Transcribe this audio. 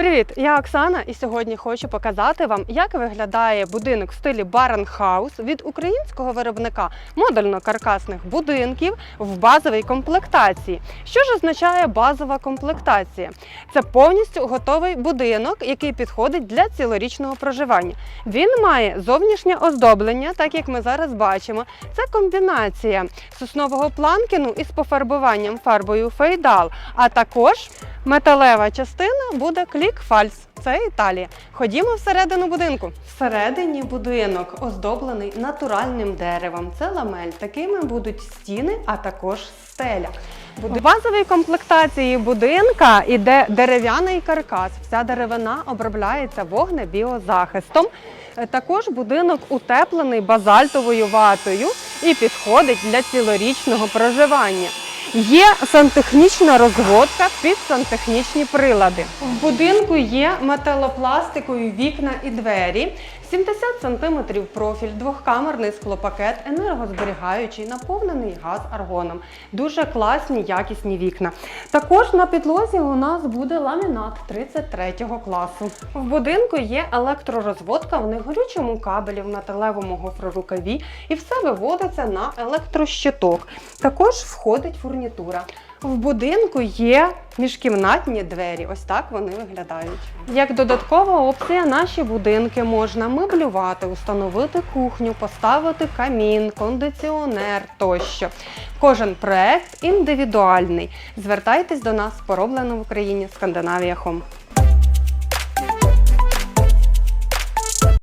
Привіт, я Оксана, і сьогодні хочу показати вам, як виглядає будинок в стилі Баренхаус від українського виробника модульно-каркасних будинків в базовій комплектації. Що ж означає базова комплектація? Це повністю готовий будинок, який підходить для цілорічного проживання. Він має зовнішнє оздоблення, так як ми зараз бачимо. Це комбінація соснового планкіну із пофарбуванням фарбою фейдал, а також Металева частина буде клік-фальс. Це Італія. Ходімо всередину будинку. Всередині будинок оздоблений натуральним деревом. Це ламель. Такими будуть стіни, а також стеля. В базовій комплектації будинка іде дерев'яний каркас. Вся деревина обробляється вогнебіозахистом. Е, Також будинок утеплений базальтовою ватою і підходить для цілорічного проживання. Є сантехнічна розводка під сантехнічні прилади. В будинку є металопластикові вікна і двері, 70 см профіль, двохкамерний склопакет, енергозберігаючий, наповнений газ аргоном. Дуже класні, якісні вікна. Також на підлозі у нас буде ламінат 33 класу. В будинку є електророзводка в негорючому кабелі в металевому гофрорукаві і все виводиться на електрощиток. Також входить фурнітура. В будинку є міжкімнатні двері. Ось так вони виглядають. Як додаткова опція, наші будинки можна меблювати, установити кухню, поставити камін, кондиціонер тощо. Кожен проект індивідуальний. Звертайтесь до нас, пороблено в Україні Скандинавія Хом.